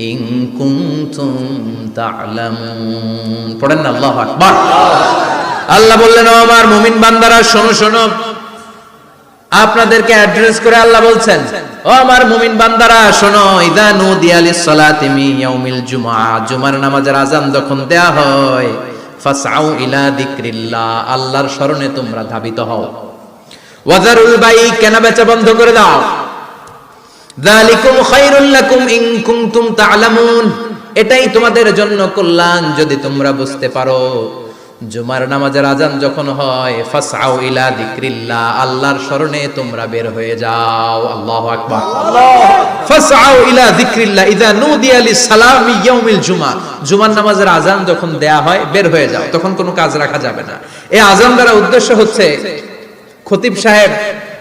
In কুনতুম তা'লামুন। পড়েন আল্লাহু আকবার। আল্লাহ বললেন, ও আমার মুমিন বান্দারা, শোনো শোনো। আপনাদেরকে অ্যাড্রেস করে আল্লাহ বলছেন, ও আমার মুমিন বান্দারা, শোনো, ইদা নুদিয়া লিস-সালাতি মিন ইয়াউমিল জুমআ। জুমার নামাজের আজান যখন দেয়া হয়, ফাসআউ ইলা যিকরিল্লাহ, আল্লাহর শরণে তোমরা ধাবিত হও। ওয়াজারুল বাই, কেনা বেচা বন্ধ করে দাও। ইন কুনতুম এটাই তোমাদের জন্য কল্যাণ যদি তোমরা বুঝতে পারো। জুমার নামাজের আজান যখন হয়, ফাসআউ ইলা যিকরিল্লাহ, আল্লাহর শরণে তোমরা বের হয়ে যাও। আল্লাহু আকবার। ফাসআউ ইলা যিকরিল্লাহ নুদিয়া ইয়াউমিল জুমা। জুমার নামাজের আজান যখন দেয়া হয়, বের হয়ে যাও। তখন কোনো কাজ রাখা যাবে না। এই আজান দ্বারা উদ্দেশ্য হচ্ছে, খতিব সাহেব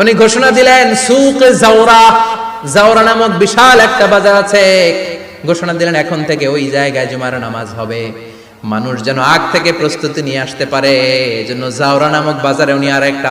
উনি ঘোষণা দিলেন, সুক জাওরা। জাওরা নামক বিশাল একটা বাজার আছে। ঘোষণা দিলেন, এখন থেকে ওই জায়গায় জুমার নামাজ হবে। মানুষ যেন আগ থেকে প্রস্তুতি নিয়ে আসতে পারে। এজন্য জাওরা নামক বাজারে উনি আর একটা